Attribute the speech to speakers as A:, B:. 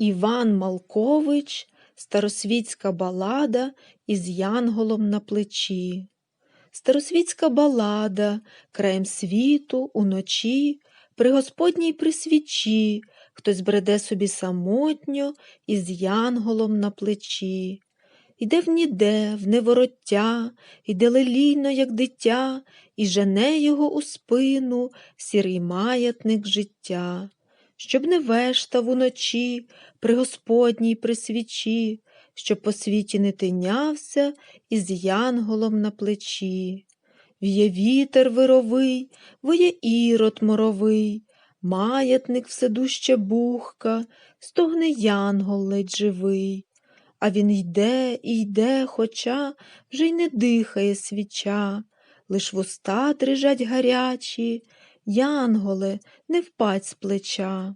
A: Іван Малкович, старосвітська балада із янголом на плечі. Старосвітська балада, краєм світу, уночі, при Господній при свічі, хтось бреде собі самотньо із янголом на плечі. Іде в ніде, в невороття, іде лелійно, як дитя, і жене його у спину сірий маятник життя. Щоб не вештав уночі, при Господній при свічі, щоб по світі не тинявся із янголом на плечі. В'є вітер вировий, виє ірод моровий, маятник вседуще бухка, стогне янгол ледь живий. А він йде і йде, хоча вже й не дихає свіча, лиш вуста дрижать гарячі, янголе, не впадь з плеча.